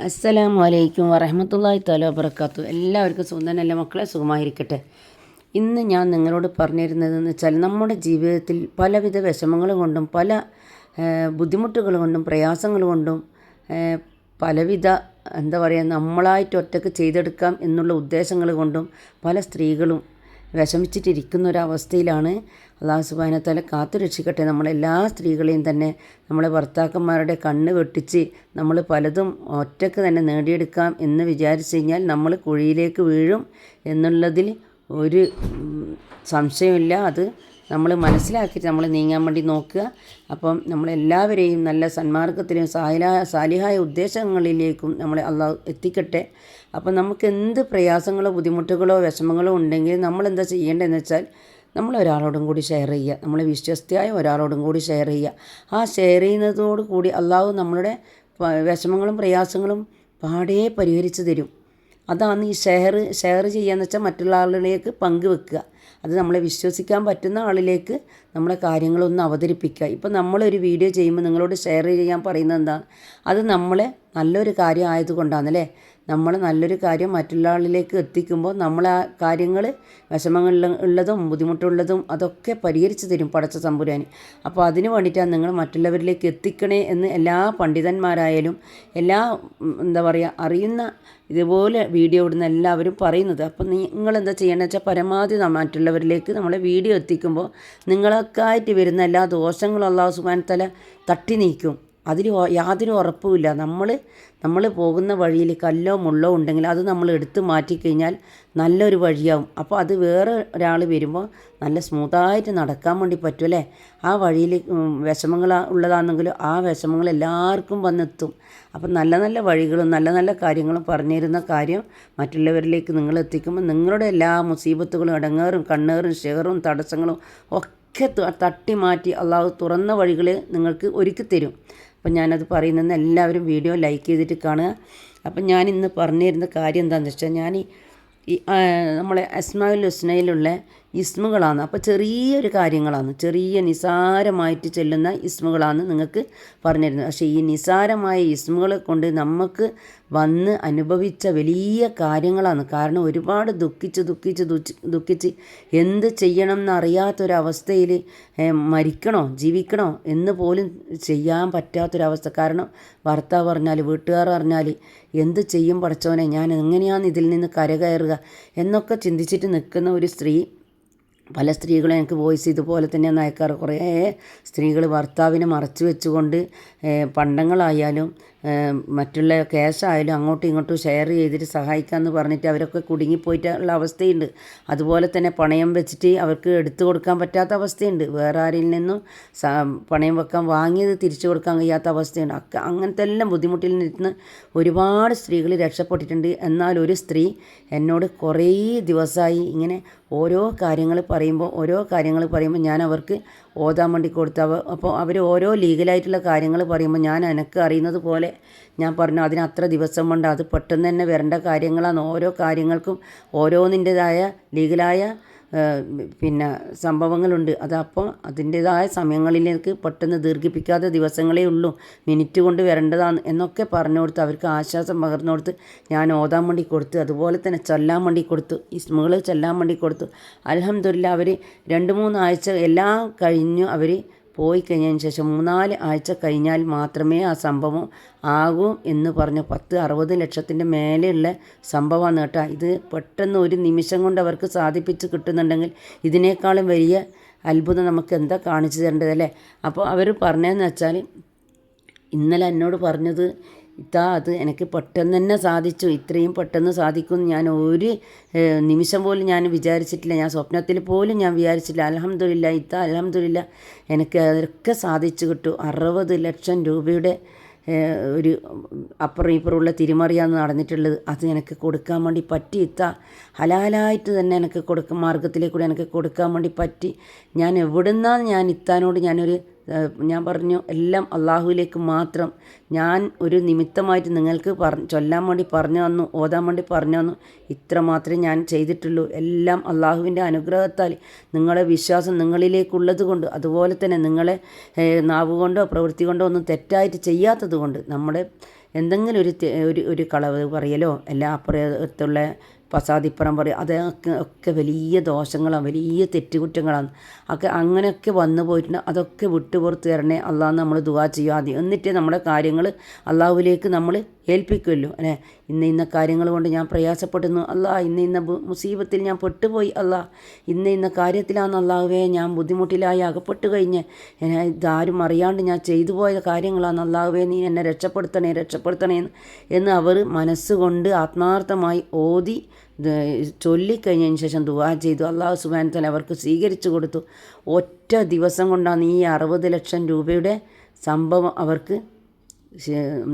അസ്സലാമു അലൈക്കും വറഹമത്തല്ലാഹി തല വബർക്കാത്തു എല്ലാവർക്കും സുന്ദരനല്ല മക്കളെ? സുഖമായിരിക്കട്ടെ. ഇന്ന് ഞാൻ നിങ്ങളോട് പറഞ്ഞിരുന്നതെന്ന് വെച്ചാൽ നമ്മുടെ ജീവിതത്തിൽ പലവിധ വിഷമങ്ങൾ കൊണ്ടും പല ബുദ്ധിമുട്ടുകൾ കൊണ്ടും പ്രയാസങ്ങൾ കൊണ്ടും പലവിധ എന്താ പറയുക നമ്മളായിട്ട് ഒറ്റയ്ക്ക് ചെയ്തെടുക്കാം എന്നുള്ള ഉദ്ദേശങ്ങൾ കൊണ്ടും പല സ്ത്രീകളും വിഷമിച്ചിട്ടിരിക്കുന്ന ഒരവസ്ഥയിലാണ് അള്ളാഹു സുബാനത്താല കാത്തു രക്ഷിക്കട്ടെ. നമ്മളെല്ലാ സ്ത്രീകളെയും തന്നെ നമ്മളെ ഭർത്താക്കന്മാരുടെ കണ്ണ് വെട്ടിച്ച് നമ്മൾ പലതും ഒറ്റയ്ക്ക് തന്നെ നേടിയെടുക്കാം എന്ന് വിചാരിച്ചു കഴിഞ്ഞാൽ നമ്മൾ കുഴിയിലേക്ക് വീഴും എന്നുള്ളതിൽ ഒരു സംശയമില്ല. അത് നമ്മൾ മനസ്സിലാക്കിയിട്ട് നമ്മൾ നീങ്ങാൻ വേണ്ടി നോക്കുക. അപ്പം നമ്മളെല്ലാവരെയും നല്ല സന്മാർഗത്തിലും സാലിഹായ ഉദ്ദേശങ്ങളിലേക്കും നമ്മളെ അള്ളാഹു എത്തിക്കട്ടെ. അപ്പം നമുക്ക് എന്ത് പ്രയാസങ്ങളോ ബുദ്ധിമുട്ടുകളോ വിഷമങ്ങളോ ഉണ്ടെങ്കിൽ നമ്മൾ എന്താ ചെയ്യേണ്ടതെന്ന് വെച്ചാൽ നമ്മൾ ഒരാളോടും കൂടി ഷെയർ ചെയ്യുക. നമ്മൾ വിശ്വസ്തയായ ഒരാളോടും കൂടി ഷെയർ ചെയ്യുക. ആ ഷെയർ ചെയ്യുന്നതോട് കൂടി അള്ളാഹു നമ്മളുടെ വിഷമങ്ങളും പ്രയാസങ്ങളും പാടേ പരിഹരിച്ചു തരും. അതാണ് ഈ ഷെയർ ഷെയർ ചെയ്യുകയെന്ന് വെച്ചാൽ മറ്റുള്ള ആളുകളിലേക്ക് പങ്കുവെക്കുക അത് നമ്മളെ വിശ്വസിക്കാൻ പറ്റുന്ന ആളിലേക്ക് നമ്മളെ കാര്യങ്ങളൊന്ന് അവതരിപ്പിക്കുക. ഇപ്പം നമ്മളൊരു വീഡിയോ ചെയ്യുമ്പോൾ നിങ്ങളോട് ഷെയർ ചെയ്യാൻ പറയുന്നത് എന്താ? അത് നമ്മളെ നല്ലൊരു കാര്യം ആയതുകൊണ്ടാണല്ലേ നമ്മൾ നല്ലൊരു കാര്യം മറ്റുള്ള ആളിലേക്ക് എത്തിക്കുമ്പോൾ നമ്മൾ ആ കാര്യങ്ങൾ വിഷമങ്ങളിൽ ഉള്ളതും ബുദ്ധിമുട്ടുള്ളതും അതൊക്കെ പരിഹരിച്ച് തരും പടച്ച തമ്പുരാൻ അപ്പോൾ അതിന് വേണ്ടിയിട്ടാണ് നിങ്ങൾ മറ്റുള്ളവരിലേക്ക് എത്തിക്കണേ എന്ന് എല്ലാ പണ്ഡിതന്മാരായാലും എല്ലാ എന്താ പറയുക അറിയുന്ന ഇതുപോലെ വീഡിയോ ഇടുന്ന എല്ലാവരും പറയുന്നത്. അപ്പോൾ നിങ്ങൾ എന്താ ചെയ്യണമെന്ന് വെച്ചാൽ പരമാവധി മറ്റുള്ളവരിലേക്ക് നമ്മളെ വീഡിയോ എത്തിക്കുമ്പോൾ നിങ്ങളൊക്കെ ആയിട്ട് വരുന്ന എല്ലാ ദോഷങ്ങളും അള്ളാഹു സുബാൻ തല തട്ടി നീക്കും. അതിൽ ഒ- യാതൊരു ഉറപ്പുമില്ല. നമ്മൾ നമ്മൾ പോകുന്ന വഴിയിൽ കല്ലോ മുള്ളോ ഉണ്ടെങ്കിൽ അത് നമ്മൾ എടുത്ത് മാറ്റിക്കഴിഞ്ഞാൽ നല്ലൊരു വഴിയാവും. അപ്പോൾ അത് വേറെ ഒരാൾ വരുമ്പോൾ നല്ല സ്മൂത്തായിട്ട് നടക്കാൻ വേണ്ടി പറ്റും അല്ലേ? ആ വഴിയിൽ വിഷമങ്ങൾ ഉള്ളതാണെങ്കിലും ആ വിഷമങ്ങൾ എല്ലാവർക്കും വന്നെത്തും. അപ്പം നല്ല നല്ല വഴികളും നല്ല നല്ല കാര്യങ്ങളും പറഞ്ഞിരുന്ന കാര്യം മറ്റുള്ളവരിലേക്ക് നിങ്ങൾ എത്തിക്കുമ്പോൾ നിങ്ങളുടെ എല്ലാ മുസീബത്തുകളും ഇടങ്ങേറും കണ്ണേറും ഷെയറും തടസ്സങ്ങളും ഒക്കെ തട്ടി മാറ്റി അള്ളാഹു തുറന്ന വഴികൾ നിങ്ങൾക്ക് ഒരുക്കി തരും അപ്പം ഞാനത് പറയുന്നതെന്ന് എല്ലാവരും വീഡിയോ ലൈക്ക് ചെയ്തിട്ട് കാണുക. അപ്പം ഞാൻ ഇന്ന് പറഞ്ഞിരുന്ന കാര്യം എന്താണെന്ന് വെച്ചാൽ ഞാൻ ഈ നമ്മളെ അസ്മാവിൽ ഹുസ്നയിലുള്ള ഇസ്മുകളാണ്. അപ്പോൾ ചെറിയൊരു കാര്യങ്ങളാണ്. ചെറിയ നിസാരമായിട്ട് ചെല്ലുന്ന ഇസ്മുകളാണ് നിങ്ങൾക്ക് പറഞ്ഞിരുന്നത്. പക്ഷേ ഈ നിസാരമായ ഇസ്മുകളെ കൊണ്ട് നമുക്ക് വന്ന് അനുഭവിച്ച വലിയ കാര്യങ്ങളാണ്. കാരണം ഒരുപാട് ദുഃഖിച്ച് ദുഃഖിച്ച് ദുഃഖി- ദുഃഖിച്ച് എന്ത് ചെയ്യണം എന്നറിയാത്തൊരവസ്ഥയിൽ മരിക്കണോ ജീവിക്കണോ എന്ന് പോലും ചെയ്യാൻ പറ്റാത്തൊരവസ്ഥ. കാരണം ഭർത്താവ് പറഞ്ഞാൽ വീട്ടുകാർ പറഞ്ഞാൽ എന്ത് ചെയ്യും പഠിച്ചവനെ ഞാൻ എങ്ങനെയാണ് ഇതിൽ നിന്ന് കരകയറുക? എന്നൊക്കെ ചിന്തിച്ചിട്ട് നിൽക്കുന്ന ഒരു സ്ത്രീ പല സ്ത്രീകളും എനിക്ക് വോയിസ് ഇതുപോലെ തന്നെ അയക്കാറ് കുറേ സ്ത്രീകൾ ഭർത്താവിനെ മറച്ചു വെച്ചുകൊണ്ട് പണ്ടങ്ങളായാലും മറ്റുള്ള ക്യാഷായാലും അങ്ങോട്ടും ഇങ്ങോട്ടും ഷെയർ ചെയ്തിട്ട് സഹായിക്കാമെന്ന് പറഞ്ഞിട്ട് അവരൊക്കെ കുടുങ്ങിപ്പോയിട്ടുള്ള അവസ്ഥയുണ്ട്. അതുപോലെ തന്നെ പണയം വെച്ചിട്ട് അവർക്ക് എടുത്തു കൊടുക്കാൻ പറ്റാത്ത അവസ്ഥയുണ്ട്. വേറെ ആരിൽ നിന്നും പണയം വെക്കാൻ വാങ്ങിയത് തിരിച്ചു കൊടുക്കാൻ കഴിയാത്ത അവസ്ഥയുണ്ട്. ഒക്കെ അങ്ങനത്തെ എല്ലാം ബുദ്ധിമുട്ടിൽ നിന്ന് ഒരുപാട് സ്ത്രീകൾ രക്ഷപ്പെട്ടിട്ടുണ്ട്. എന്നാൽ ഒരു സ്ത്രീ എന്നോട് കുറേ ദിവസമായി ഇങ്ങനെ ഓരോ കാര്യങ്ങൾ പറയുമ്പോൾ ഓരോ കാര്യങ്ങൾ പറയുമ്പോൾ ഞാൻ അവർക്ക് ഓതാൻ വേണ്ടി കൊടുത്ത അപ്പോൾ അവർ ഓരോ ലീഗലായിട്ടുള്ള കാര്യങ്ങൾ പറയുമ്പോൾ ഞാൻ എനിക്ക് അറിയുന്നത് പോലെ ഞാൻ പറഞ്ഞു അതിന് അത്ര ദിവസം കൊണ്ട് അത് പെട്ടെന്ന് തന്നെ വരേണ്ട കാര്യങ്ങളാണ്. ഓരോ കാര്യങ്ങൾക്കും ഓരോന്നിന്റെതായ ലീഗലായ പിന്നെ സംഭവങ്ങളുണ്ട്. അതപ്പോൾ അതിന്റെതായ സമയങ്ങളിലേക്ക് പെട്ടെന്ന് ദീർഘിപ്പിക്കാത്ത ദിവസങ്ങളേ ഉള്ളൂ. മിനിറ്റ് കൊണ്ട് വരേണ്ടതാണ് എന്നൊക്കെ പറഞ്ഞു കൊടുത്ത് അവർക്ക് ആശ്വാസം പകർന്നു കൊടുത്ത് ഞാൻ ഓതാൻ വേണ്ടി കൊടുത്തു. അതുപോലെ തന്നെ ചൊല്ലാൻ വേണ്ടി കൊടുത്തു. ഇസ്മുകൾ ചൊല്ലാൻ വേണ്ടി കൊടുത്തു. അലഹമില്ല അവർ രണ്ട് മൂന്നാഴ്ച എല്ലാം കഴിഞ്ഞു അവർ പോയി കഴിഞ്ഞതിന് ശേഷം മൂന്നാൽ ആഴ്ച കഴിഞ്ഞാൽ മാത്രമേ ആ സംഭവം ആകൂ എന്ന് പറഞ്ഞു. പത്ത് അറുപത് ലക്ഷത്തിന്റെ മേലെയുള്ള സംഭവമാണ് കേട്ടോ. ഇത് പെട്ടെന്ന് ഒരു നിമിഷം കൊണ്ട് അവർക്ക് സാധിപ്പിച്ച് കിട്ടുന്നുണ്ടെങ്കിൽ ഇതിനേക്കാളും വലിയ അത്ഭുതം നമുക്ക് എന്താ കാണിച്ചു തരേണ്ടതല്ലേ അപ്പോൾ അവർ പറഞ്ഞതെന്ന് വെച്ചാൽ ഇന്നലെ എന്നോട് പറഞ്ഞത് ഇതാ അത് എനിക്ക് പെട്ടെന്ന് തന്നെ സാധിച്ചു. ഇത്രയും പെട്ടെന്ന് സാധിക്കും ഞാൻ ഒരു നിമിഷം പോലും ഞാൻ വിചാരിച്ചിട്ടില്ല. ഞാൻ സ്വപ്നത്തിൽ പോലും ഞാൻ വിചാരിച്ചില്ല. അലഹമ്മദില്ല ഇതാ അലഹമ്മദില്ല എനിക്ക് അതൊക്കെ സാധിച്ചു കിട്ടു. അറുപത് ലക്ഷം രൂപയുടെ ഒരു അപ്പുറം ഇപ്പുറമുള്ള തിരിമറിയാണ് നടന്നിട്ടുള്ളത്. അത് എനിക്ക് കൊടുക്കാൻ വേണ്ടി പറ്റി. ഇത്ത ഹലാലായിട്ട് തന്നെ എനിക്ക് കൊടുക്കും മാർഗത്തിലേക്കൂടെ എനിക്ക് കൊടുക്കാൻ വേണ്ടി പറ്റി. ഞാൻ എവിടുന്നാണ് ഞാൻ ഇത്താനോട് ഞാനൊരു ഞാൻ പറഞ്ഞു എല്ലാം അള്ളാഹുവിലേക്ക് മാത്രം. ഞാൻ ഒരു നിമിത്തമായിട്ട് നിങ്ങൾക്ക് പറ ചൊല്ലാൻ വേണ്ടി പറഞ്ഞു തന്നു ഓതാൻ വേണ്ടി പറഞ്ഞു തന്നു. ഇത്ര മാത്രമേ ഞാൻ ചെയ്തിട്ടുള്ളൂ. എല്ലാം അള്ളാഹുവിന്റെ അനുഗ്രഹത്താൽ നിങ്ങളുടെ വിശ്വാസം നിങ്ങളിലേക്കുള്ളത് കൊണ്ട് അതുപോലെ തന്നെ നിങ്ങളെ നാവ് കൊണ്ടോ പ്രവൃത്തി കൊണ്ടോ ഒന്നും തെറ്റായിട്ട് ചെയ്യാത്തത് കൊണ്ട് നമ്മുടെ എന്തെങ്കിലും ഒരു ഒരു ഒരു കളവ് പറയലോ? എല്ലാ അപ്പുറത്തുള്ള പസാദിപ്പുറം പറയും അതൊക്കെ ഒക്കെ വലിയ ദോഷങ്ങളാണ് വലിയ തെറ്റുകുറ്റങ്ങളാണ്. ഒക്കെ അങ്ങനെയൊക്കെ വന്നു പോയിട്ടുണ്ട്. അതൊക്കെ വിട്ടുപുറത്ത് തരണേ അള്ളാഹ് നമ്മൾ ദുവാ ചെയ്യുക. ആദ്യം എന്നിട്ട് നമ്മുടെ കാര്യങ്ങൾ അള്ളാഹുവിലേക്ക് നമ്മൾ ഏൽപ്പിക്കുമല്ലോ അല്ലേ? ഇന്ന ഇന്ന കാര്യങ്ങൾ കൊണ്ട് ഞാൻ പ്രയാസപ്പെടുന്നു അല്ല. ഇന്ന ഇന്ന മുസീബത്തിൽ ഞാൻ പെട്ടുപോയി അല്ല. ഇന്ന ഇന്ന കാര്യത്തിലാണ് അള്ളാഹുവേ ഞാൻ ബുദ്ധിമുട്ടിലായി അകപ്പെട്ട് കഴിഞ്ഞ്. ഇതാരും അറിയാണ്ട് ഞാൻ ചെയ്തു പോയ കാര്യങ്ങളാണ് അള്ളാഹുവേ നീ എന്നെ രക്ഷപ്പെടുത്തണേ രക്ഷപ്പെടുത്തണേ എന്ന്. അവർ മനസ്സുകൊണ്ട് ആത്മാർത്ഥമായി ഓതി ചൊല്ലിക്കഴിഞ്ഞതിന് ശേഷം ദുവാ ചെയ്തു. അള്ളാഹു സുബാനത്തൻ അവർക്ക് സ്വീകരിച്ചു കൊടുത്തു. ഒറ്റ ദിവസം കൊണ്ടാണ് ഈ അറുപത് ലക്ഷം രൂപയുടെ സംഭവം അവർക്ക്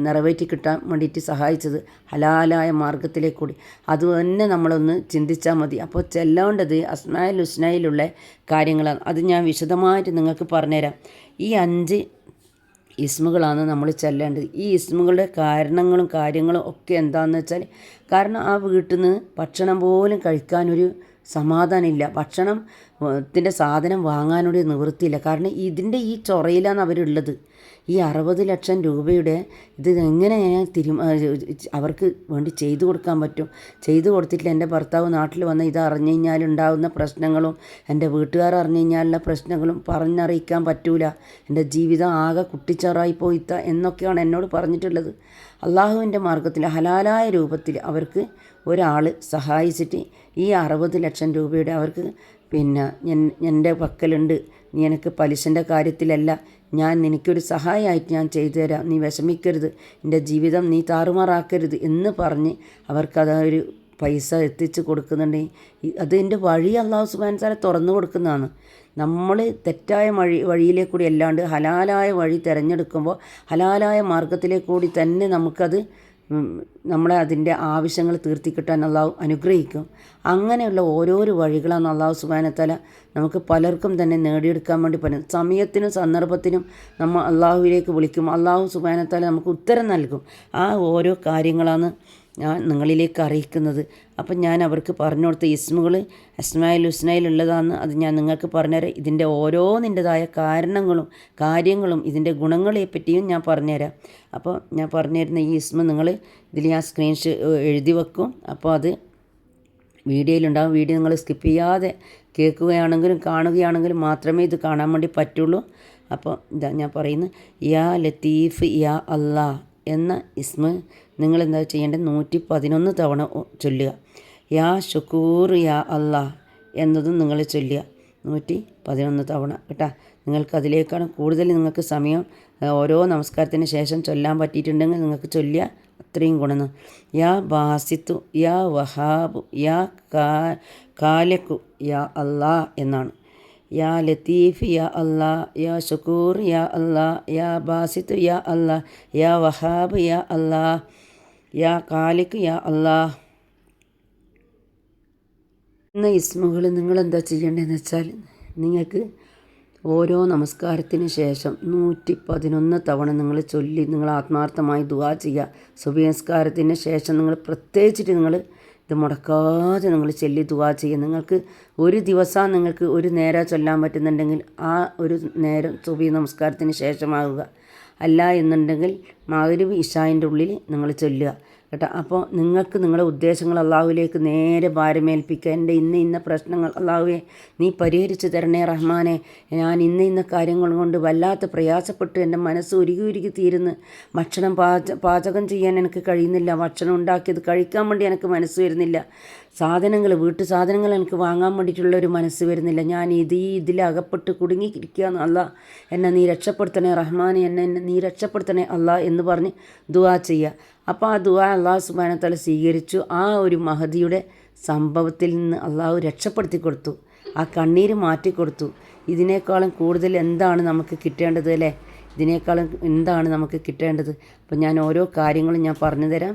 നിറവേറ്റി കിട്ടാൻ വേണ്ടിയിട്ട് സഹായിച്ചത് ഹലാലായ മാർഗത്തിലേക്ക് കൂടി അത് തന്നെ നമ്മളൊന്ന് ചിന്തിച്ചാൽ മതി. അപ്പോൾ ചെല്ലേണ്ടത് അസ്മായിൽ ഹുസ്നയിലുള്ള കാര്യങ്ങളാണ്. അത് ഞാൻ വിശദമായിട്ട് നിങ്ങൾക്ക് പറഞ്ഞുതരാം. ഈ അഞ്ച് ഇസ്മുകളാണ് നമ്മൾ ചെല്ലേണ്ടത്. ഈ ഇസ്മുകളുടെ കാരണങ്ങളും കാര്യങ്ങളും ഒക്കെ എന്താണെന്ന് വെച്ചാൽ കാരണം ആ വീട്ടിൽ നിന്ന് ഭക്ഷണം പോലും കഴിക്കാനൊരു സമാധാനമില്ല. ഭക്ഷണം ത്തിന്റെ സാധനം വാങ്ങാനൊരു നിവൃത്തിയില്ല. കാരണം ഇതിന്റെ ഈ ചൊറയിലാണ് അവരുള്ളത്. ഈ അറുപത് ലക്ഷം രൂപയുടെ ഇത് എങ്ങനെ തിരു അവർക്ക് വേണ്ടി ചെയ്തു കൊടുക്കാൻ പറ്റും? ചെയ്തു കൊടുത്തിട്ടില്ല. എന്റെ ഭർത്താവ് നാട്ടിൽ വന്ന് ഇത് അറിഞ്ഞു കഴിഞ്ഞാൽ ഉണ്ടാകുന്ന പ്രശ്നങ്ങളും എന്റെ വീട്ടുകാർ അറിഞ്ഞു കഴിഞ്ഞാലുള്ള പ്രശ്നങ്ങളും പറഞ്ഞറിയിക്കാൻ പറ്റൂല. എന്റെ ജീവിതം ആകെ കുട്ടിച്ചോറായി പോയിത്ത എന്നൊക്കെയാണ് എന്നോട് പറഞ്ഞിട്ടുള്ളത്. അള്ളാഹുവിന്റെ മാർഗത്തിൽ ഹലാലായ രൂപത്തിൽ അവർക്ക് ഒരാൾ സഹായിച്ചിട്ട് ഈ അറുപത് ലക്ഷം രൂപയുടെ അവർക്ക് പിന്നെ ഞാൻ എന്റെ പക്കലുണ്ട്. നീ എനിക്ക് പലിശന്റെ കാര്യത്തിലല്ല ഞാൻ നിനക്കൊരു സഹായമായിട്ട് ഞാൻ ചെയ്തു തരാം. നീ വിഷമിക്കരുത്. എന്റെ ജീവിതം നീ താറുമാറാക്കരുത് എന്ന് പറഞ്ഞ് അവർക്കത് ഒരു പൈസ എത്തിച്ച് കൊടുക്കുന്നുണ്ടെങ്കിൽ അതിന്റെ വഴി അള്ളാഹു സുബാൻ സാറെ തുറന്നു കൊടുക്കുന്നതാണ്. നമ്മൾ തെറ്റായ വഴി വഴിയിലേക്ക് കൂടി അല്ലാണ്ട് ഹലാലായ വഴി തിരഞ്ഞെടുക്കുമ്പോൾ ഹലാലായ മാർഗത്തിലേക്ക് കൂടി തന്നെ നമുക്കത് നമ്മളെ അതിന്റെ ആവശ്യങ്ങൾ തീർത്തി കിട്ടാൻ അള്ളാഹു അനുഗ്രഹിക്കും. അങ്ങനെയുള്ള ഓരോരോ വഴികളാണ് അള്ളാഹു സുബാനത്തല നമുക്ക് പലർക്കും തന്നെ നേടിയെടുക്കാൻ വേണ്ടി പറ്റും സമയത്തിനും സന്ദർഭത്തിനും നമ്മൾ അള്ളാഹുവിലേക്ക് വിളിക്കും. അള്ളാഹു സുബാനത്തല നമുക്ക് ഉത്തരം നൽകും. ആ ഓരോ കാര്യങ്ങളാണ് ഞാൻ നിങ്ങളിലേക്ക് അറിയിക്കുന്നത്. അപ്പം ഞാൻ അവർക്ക് പറഞ്ഞു കൊടുത്ത ഇസ്മുകൾ അസ്മായിൽ ഹുസ്നയിലുള്ളതാണ് അത് ഞാൻ നിങ്ങൾക്ക് പറഞ്ഞുതരാം. ഇതിന്റെ ഓരോന്നിന്റെതായ കാരണങ്ങളും കാര്യങ്ങളും ഇതിന്റെ ഗുണങ്ങളെ പറ്റിയും ഞാൻ പറഞ്ഞുതരാം. അപ്പോൾ ഞാൻ പറഞ്ഞുതരുന്ന ഈ ഇസ്മ നിങ്ങൾ ഇതിൽ ഞാൻ സ്ക്രീൻഷോ എഴുതി വെക്കും. അപ്പോൾ അത് വീഡിയോയിലുണ്ടാകും വീഡിയോ നിങ്ങൾ സ്കിപ്പ് ചെയ്യാതെ കേൾക്കുകയാണെങ്കിലും കാണുകയാണെങ്കിലും മാത്രമേ ഇത് കാണാൻ വേണ്ടി പറ്റുള്ളൂ. അപ്പോൾ ഇതാ ഞാൻ പറയുന്നു യാ ലത്തീഫ് യാ അല്ലാ എന്ന ഇസ്മ നിങ്ങൾ എന്താ ചെയ്യേണ്ടത്? നൂറ്റി പതിനൊന്ന് തവണ ചൊല്ലുക. യാ ഷുക്കൂർ യാ അല്ലാ എന്നതും നിങ്ങൾ ചൊല്ലുക. നൂറ്റി പതിനൊന്ന് തവണ. കേട്ടോ? നിങ്ങൾക്ക് അതിലേക്കാണ് കൂടുതൽ നിങ്ങൾക്ക് സമയം ഓരോ നമസ്കാരത്തിന് ശേഷം ചൊല്ലാൻ പറ്റിയിട്ടുണ്ടെങ്കിൽ നിങ്ങൾക്ക് ചൊല്ലുക. അത്രയും ഗുണം യാ ബാസിത്തു യാ വഹാബു യാ കാ കാലക്കു യാ അല്ലാ എന്നാണ്. യാ ലത്തീഫ് യാ അല്ലാ യാ ഷുക്കൂർ യാ അല്ലാ യാ ബാസിത്തു യാ അല്ലാ യാ വഹാബ് യാ അല്ലാ യാ കാലിക്ക് യാ അല്ലാ എന്ന ഇസ്മുകൾ നിങ്ങൾ എന്താ ചെയ്യേണ്ടതെന്ന് വെച്ചാൽ നിങ്ങൾക്ക് ഓരോ നമസ്കാരത്തിന് ശേഷം നൂറ്റി പതിനൊന്ന് തവണ നിങ്ങൾ ചൊല്ലി നിങ്ങൾ ആത്മാർത്ഥമായി ദുവാ ചെയ്യുക. സുബിനസ്കാരത്തിന് ശേഷം നിങ്ങൾ പ്രത്യേകിച്ചിട്ട് നിങ്ങൾ ഇത് മുടക്കാതെ നിങ്ങൾ ചൊല്ലി ദുവാ ചെയ്യുക. നിങ്ങൾക്ക് ഒരു ദിവസം നിങ്ങൾക്ക് ഒരു നേരം ചൊല്ലാൻ പറ്റുന്നുണ്ടെങ്കിൽ ആ ഒരു നേരം സുബി നമസ്കാരത്തിന് ശേഷമാകുക. അല്ല എന്നുണ്ടെങ്കിൽ മഗ്‌രിബ് ഇഷായന്റെ ഉള്ളിൽ നിങ്ങൾ ചൊല്ലുക. കേട്ടോ. അപ്പോൾ നിങ്ങൾക്ക് നിങ്ങളുടെ ഉദ്ദേശങ്ങൾ അള്ളാഹുവിലേക്ക് നേരെ ഭാരമേൽപ്പിക്കുക എന്റെ ഇന്ന ഇന്ന പ്രശ്നങ്ങൾ അള്ളാഹുവെ നീ പരിഹരിച്ചു തരണേ റഹ്മാനെ. ഞാൻ ഇന്ന ഇന്ന കാര്യങ്ങൾ കൊണ്ട് വല്ലാത്ത പ്രയാസപ്പെട്ട് എന്റെ മനസ്സ് ഉരുകി ഉരുകി തീരുന്നു. ഭക്ഷണം പാച പാചകം ചെയ്യാൻ എനിക്ക് കഴിയുന്നില്ല. ഭക്ഷണം ഉണ്ടാക്കിയത് കഴിക്കാൻ വേണ്ടി എനിക്ക് മനസ്സ് വരുന്നില്ല. സാധനങ്ങൾ വീട്ടു സാധനങ്ങൾ എനിക്ക് വാങ്ങാൻ വേണ്ടിയിട്ടുള്ള ഒരു മനസ്സ് വരുന്നില്ല. ഞാൻ ഇത് ഈ ഇതിലകപ്പെട്ട് കുടുങ്ങിയിരിക്കുക എന്നല്ല എന്നെ നീ രക്ഷപ്പെടുത്തണേ റഹ്മാനെ. എന്നെ എന്നെ നീ രക്ഷപ്പെടുത്തണേ അല്ല എന്ന് പറഞ്ഞ് ദുവാ ചെയ്യുക. അപ്പോൾ ആ ദുവാ അള്ളാഹു സുബാനത്തല സ്വീകരിച്ചു. ആ ഒരു മഹതിയുടെ സംഭവത്തിൽ നിന്ന് അള്ളാഹു രക്ഷപ്പെടുത്തി കൊടുത്തു. ആ കണ്ണീര് മാറ്റിക്കൊടുത്തു ഇതിനേക്കാളും കൂടുതൽ എന്താണ് നമുക്ക് കിട്ടേണ്ടത് അല്ലേ? ഇതിനേക്കാളും എന്താണ് നമുക്ക് കിട്ടേണ്ടത്? അപ്പം ഞാൻ ഓരോ കാര്യങ്ങളും ഞാൻ പറഞ്ഞു തരാം.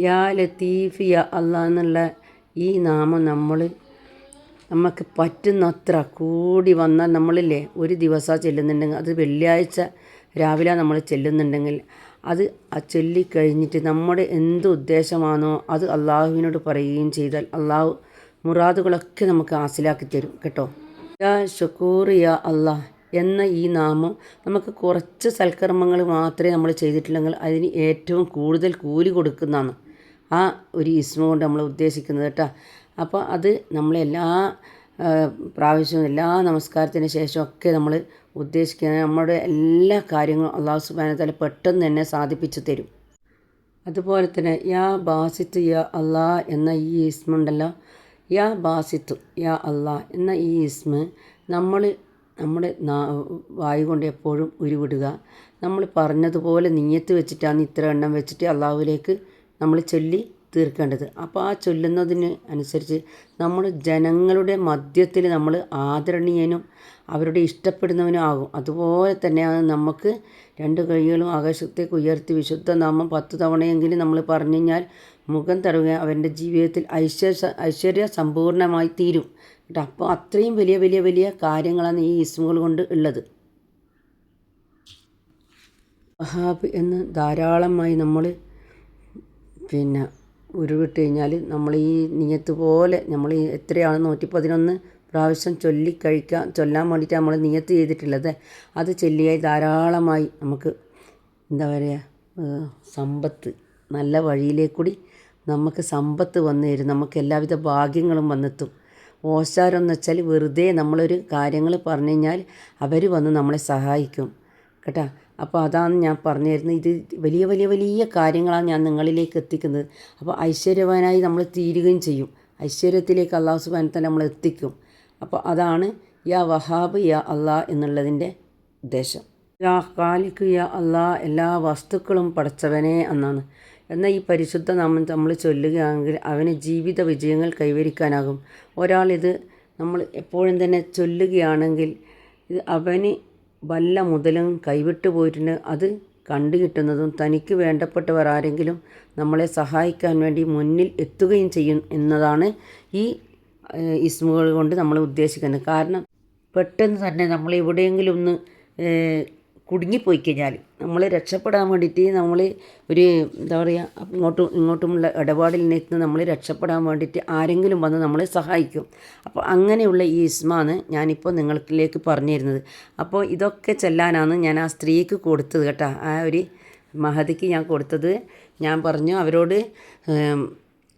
യാ ലത്തീഫ് യാ അള്ളാ എന്നുള്ള ഈ നാമം നമ്മൾ നമുക്ക് പറ്റുന്നത്ര കൂടി വന്നാൽ നമ്മളില്ലേ? ഒരു ദിവസം ചെല്ലുന്നുണ്ടെങ്കിൽ അത് വെള്ളിയാഴ്ച രാവിലെ നമ്മൾ ചെല്ലുന്നുണ്ടെങ്കിൽ അത് ചൊല്ലിക്കഴിഞ്ഞിട്ട് നമ്മുടെ എന്ത് ഉദ്ദേശമാണോ അത് അള്ളാഹുവിനോട് പറയുകയും ചെയ്താൽ അള്ളാഹു മുറാദുകളൊക്കെ നമുക്ക് ഹാസിലാക്കി തരും കേട്ടോ. യാ ഷുക്കൂർ യാ അള്ളാഹ് എന്ന ഈ നാമം നമുക്ക് കുറച്ച് സൽക്കർമ്മങ്ങൾ മാത്രമേ നമ്മൾ ചെയ്തിട്ടില്ലെങ്കിൽ അതിന് ഏറ്റവും കൂടുതൽ കൂലി കൊടുക്കുന്നതാണ് ആ ഒരു ഇസ്മ കൊണ്ട് നമ്മൾ ഉദ്ദേശിക്കുന്നത് കേട്ടോ. അപ്പോൾ അത് നമ്മളെല്ലാ പ്രാവശ്യവും എല്ലാ നമസ്കാരത്തിന് ശേഷമൊക്കെ നമ്മൾ ഉദ്ദേശിക്കുന്ന നമ്മുടെ എല്ലാ കാര്യങ്ങളും അള്ളാഹു സുബാനത്താല പെട്ടെന്ന് തന്നെ സാധിപ്പിച്ചു തരും. അതുപോലെ തന്നെ യാ ബാസിത്ത് യാ അള്ളാ എന്ന ഈ ഇസ്മുണ്ടല്ലോ യാ ബാസിത്തു യാ അള്ളാ എന്ന ഈ ഇസ്മ നമ്മൾ നമ്മുടെ വായു കൊണ്ട് എപ്പോഴും ഉരുവിടുക. നമ്മൾ പറഞ്ഞതുപോലെ നീയത്ത് വെച്ചിട്ടാണ് ഇത്ര എണ്ണം വെച്ചിട്ട് അള്ളാഹുവിലേക്ക് നമ്മൾ ചൊല്ലി തീർക്കേണ്ടത്. അപ്പോൾ ആ ചൊല്ലുന്നതിന് അനുസരിച്ച് നമ്മൾ ജനങ്ങളുടെ മധ്യത്തിൽ നമ്മൾ ആദരണീയനും അവരുടെ ഇഷ്ടപ്പെടുന്നവനും ആകും. അതുപോലെ തന്നെയാണ് നമുക്ക് രണ്ട് കൈകളും ആകാശത്തേക്ക് ഉയർത്തി വിശുദ്ധ നാമം പത്ത് തവണയെങ്കിലും നമ്മൾ പറഞ്ഞു കഴിഞ്ഞാൽ മുഖം തടവുക അവന്റെ ജീവിതത്തിൽ ഐശ്വര്യ ഐശ്വര്യ സമ്പൂർണമായി തീരും. കേട്ടോ? അപ്പോൾ അത്രയും വലിയ വലിയ വലിയ കാര്യങ്ങളാണ് ഈ ഇസ്മുകൾ കൊണ്ട് ഉള്ളത്. വഹാബ് എന്ന് ധാരാളമായി നമ്മൾ പിന്നെ ഉരുവിട്ട് കഴിഞ്ഞാൽ നമ്മൾ ഈ നിയത്ത് പോലെ നമ്മൾ ഈ എത്രയാണ് നൂറ്റി പതിനൊന്ന് പ്രാവശ്യം ചൊല്ലി കഴിക്കാൻ ചൊല്ലാൻ വേണ്ടിയിട്ട് നമ്മൾ നിയത്ത് ചെയ്തിട്ടുള്ളത് അത് ചൊല്ലിയായി ധാരാളമായി നമുക്ക് എന്താ പറയുക സമ്പത്ത് നല്ല വഴിയിലേക്കൂടി നമുക്ക് സമ്പത്ത് വന്നു തരും നമുക്ക് എല്ലാവിധ ഭാഗ്യങ്ങളും വന്നെത്തും. ഓശാരം എന്ന് വെച്ചാൽ വെറുതെ നമ്മളൊരു കാര്യങ്ങൾ പറഞ്ഞു കഴിഞ്ഞാൽ അവർ വന്ന് നമ്മളെ സഹായിക്കും. കേട്ടോ? അപ്പോൾ അതാണ് ഞാൻ പറഞ്ഞു തരുന്നത് ഇത് വലിയ വലിയ വലിയ കാര്യങ്ങളാണ് ഞാൻ നിങ്ങളിലേക്ക് എത്തിക്കുന്നത്. അപ്പോൾ ഐശ്വര്യവാനായി നമ്മൾ തീരുകയും ചെയ്യും. ഐശ്വര്യത്തിലേക്ക് അള്ളാഹു സുബാനത്തെ നമ്മൾ എത്തിക്കും. അപ്പോൾ അതാണ് യാ വഹാബ് യാ അള്ളാ എന്നുള്ളതിന്റെ ഉദ്ദേശം. യാ കാലിക്ക് യാ അള്ളാ എല്ലാ വസ്തുക്കളും പടച്ചവനെ എന്നാണ്. എന്നാൽ ഈ പരിശുദ്ധ നാമം നമ്മൾ ചൊല്ലുകയാണെങ്കിൽ അവന് ജീവിത വിജയങ്ങൾ കൈവരിക്കാനാകും. ഒരാളിത് നമ്മൾ എപ്പോഴും തന്നെ ചൊല്ലുകയാണെങ്കിൽ ഇത് അവന് വല്ല മുതലും കൈവിട്ടു പോയിട്ടുണ്ട്. അത് കണ്ടു കിട്ടുന്നതും തനിക്ക് വേണ്ടപ്പെട്ടവർ ആരെങ്കിലും നമ്മളെ സഹായിക്കാൻ വേണ്ടി മുന്നിൽ എത്തുകയും ചെയ്യും എന്നതാണ് ഈ ഇസ്മുകൾ കൊണ്ട് നമ്മൾ ഉദ്ദേശിക്കുന്നത്. കാരണം പെട്ടെന്ന് തന്നെ നമ്മൾ എവിടെയെങ്കിലും ഒന്ന് കുടുങ്ങിപ്പോയി കഴിഞ്ഞാൽ നമ്മൾ രക്ഷപ്പെടാൻ വേണ്ടിയിട്ട് നമ്മൾ ഒരു എന്താ പറയുക ഇങ്ങോട്ടും ഇങ്ങോട്ടുമുള്ള ഇടപാടിൽ നിന്ന് നമ്മൾ രക്ഷപ്പെടാൻ വേണ്ടിയിട്ട് ആരെങ്കിലും വന്ന് നമ്മളെ സഹായിക്കും. അപ്പോൾ അങ്ങനെയുള്ള ഈ ഇസ്മാണ് ഞാനിപ്പോൾ നിങ്ങൾക്കിലേക്ക് പറഞ്ഞു തരുന്നത് അപ്പോൾ ഇതൊക്കെ ചെല്ലാനാണ് ഞാൻ ആ സ്ത്രീക്ക് കൊടുത്തത് കേട്ടോ. ആ ഒരു മഹതിക്ക് ഞാൻ കൊടുത്തത്. ഞാൻ പറഞ്ഞു അവരോട്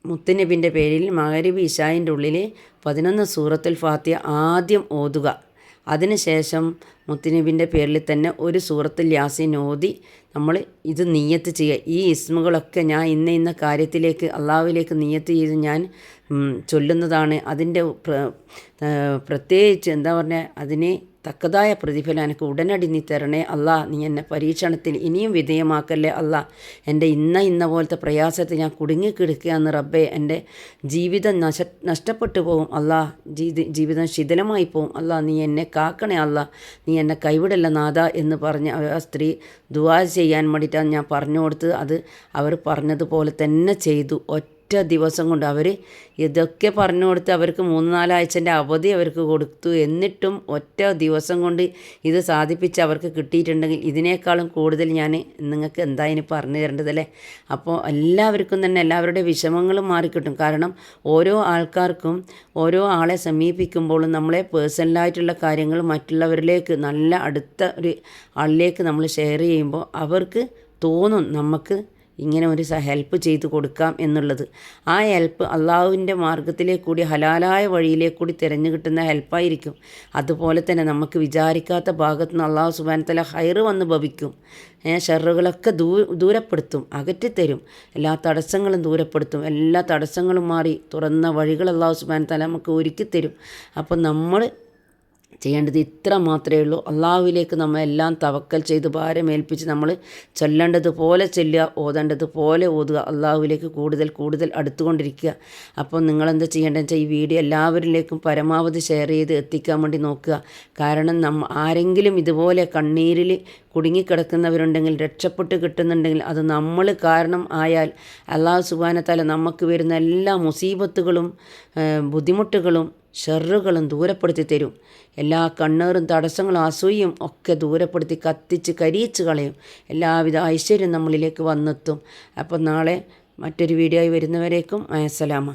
മുത്തുനബിന്റെ പേരിൽ മകരബ് ഇഷായിന്റെ ഉള്ളിൽ പതിനൊന്ന് സൂറത്തുൽ ഫാത്തിയ ആദ്യം ഓതുക. അതിനുശേഷം മുത്തുനബിന്റെ പേരിൽ തന്നെ ഒരു സൂറത്ത് യാസീൻ ഓതി നമ്മൾ ഇത് നീയത്ത് ചെയ്യുക. ഈ ഇസ്മുകളൊക്കെ ഞാൻ ഇന്ന ഇന്ന കാര്യത്തിലേക്ക് അള്ളാഹുവിലേക്ക് നീയത്ത് ചെയ്ത് ഞാൻ ചൊല്ലുന്നതാണ്. അതിന്റെ പ്രത്യേകിച്ച് എന്താ പറഞ്ഞാൽ അതിനെ തക്കതായ പ്രതിഫലം എനിക്ക് ഉടനടി നീ തരണേ അല്ലാ. നീ എന്നെ പരീക്ഷണത്തിൽ ഇനിയും വിധേയമാക്കല്ലേ അല്ല. എന്റെ ഇന്ന ഇന്ന പോലത്തെ പ്രയാസത്തിൽ ഞാൻ കുടുങ്ങിക്കിടക്കുകയെന്ന് റബ്ബേ എന്റെ ജീവിതം നശ നഷ്ടപ്പെട്ടു പോകും അല്ലാ. ജീവിതം ശിഥിലമായി പോകും അല്ലാ. നീ എന്നെ കാക്കണേ അല്ല. നീ എന്നെ കൈവിടല്ല നാഥ എന്ന് പറഞ്ഞ് ആ സ്ത്രീ ദുവാ ചെയ്യാൻ വേണ്ടിയിട്ടാണ് ഞാൻ പറഞ്ഞു കൊടുത്തത്. അത് അവർ പറഞ്ഞതുപോലെ തന്നെ ചെയ്തു. ഒറ്റ ഒറ്റ ദിവസം കൊണ്ട് അവർ ഇതൊക്കെ പറഞ്ഞു കൊടുത്ത് അവർക്ക് മൂന്ന് നാലാഴ്ചന്റെ അവധി അവർക്ക് കൊടുത്തു. എന്നിട്ടും ഒറ്റ ദിവസം കൊണ്ട് ഇത് സാധിപ്പിച്ച് അവർക്ക് കിട്ടിയിട്ടുണ്ടെങ്കിൽ ഇതിനേക്കാളും കൂടുതൽ ഞാൻ നിങ്ങൾക്ക് എന്താ ഇനി പറഞ്ഞു തരേണ്ടതല്ലേ അപ്പോൾ എല്ലാവർക്കും തന്നെ എല്ലാവരുടെ വിഷമങ്ങളും മാറിക്കിട്ടും. കാരണം ഓരോ ആൾക്കാർക്കും ഓരോ ആളെ സമീപിക്കുമ്പോഴും നമ്മളെ പേഴ്സണലായിട്ടുള്ള കാര്യങ്ങൾ മറ്റുള്ളവരിലേക്ക് നല്ല അടുത്ത ഒരു ആളിലേക്ക് നമ്മൾ ഷെയർ ചെയ്യുമ്പോൾ അവർക്ക് തോന്നും നമുക്ക് ഇങ്ങനെ ഒരു ഹെൽപ്പ് ചെയ്തു കൊടുക്കാം എന്നുള്ളത്. ആ ഹെൽപ്പ് അള്ളാഹുവിന്റെ മാർഗത്തിലേക്ക് കൂടി ഹലാലായ വഴിയിലേക്ക് കൂടി തിരഞ്ഞു കിട്ടുന്ന ഹെൽപ്പായിരിക്കും അതുപോലെ തന്നെ നമുക്ക് വിചാരിക്കാത്ത ഭാഗത്ത് നിന്ന് അള്ളാഹു സുബാൻ തല ഹൈറ് വന്ന് ഭവിക്കും. ഷെറുകളൊക്കെ ദൂ ദൂരപ്പെടുത്തും അകറ്റിത്തരും. എല്ലാ തടസ്സങ്ങളും ദൂരപ്പെടുത്തും. എല്ലാ തടസ്സങ്ങളും മാറി തുറന്ന വഴികൾ അള്ളാഹു സുബാൻ തല നമുക്ക് ഒരുക്കിത്തരും. അപ്പോൾ നമ്മൾ ചെയ്യേണ്ടത് ഇത്ര മാത്രമേ ഉള്ളൂ. അള്ളാഹുവിലേക്ക് നമ്മൾ എല്ലാം തവക്കൽ ചെയ്ത് ഭാരമേൽപ്പിച്ച് നമ്മൾ ചൊല്ലേണ്ടതുപോലെ ചെല്ലുക ഓതേണ്ടതുപോലെ ഓതുക. അള്ളാഹുവിലേക്ക് കൂടുതൽ കൂടുതൽ അടുത്തുകൊണ്ടിരിക്കുക. അപ്പോൾ നിങ്ങളെന്താ ചെയ്യേണ്ടതെന്ന് വെച്ചാൽ ഈ വീഡിയോ എല്ലാവരിലേക്കും പരമാവധി ഷെയർ ചെയ്ത് എത്തിക്കാൻ വേണ്ടി നോക്കുക. കാരണം നമ്മ ആരെങ്കിലും ഇതുപോലെ കണ്ണീരിൽ കുടുങ്ങിക്കിടക്കുന്നവരുണ്ടെങ്കിൽ രക്ഷപ്പെട്ട് കിട്ടുന്നുണ്ടെങ്കിൽ അത് നമ്മൾ കാരണം ആയാൽ അള്ളാഹു സുബാനത്താല നമുക്ക് വരുന്ന എല്ലാ മുസീബത്തുകളും ബുദ്ധിമുട്ടുകളും ഷെറുകളും ദൂരപ്പെടുത്തി തരും. എല്ലാ കണ്ണേറും തടസ്സങ്ങളും അസൂയും ഒക്കെ ദൂരപ്പെടുത്തി കത്തിച്ച് കരിയിച്ച് കളയും. എല്ലാവിധ ഐശ്വര്യം നമ്മളിലേക്ക് വന്നെത്തും. അപ്പം നാളെ മറ്റൊരു വീഡിയോ ആയി വരുന്നവരേക്കും അയസലാമ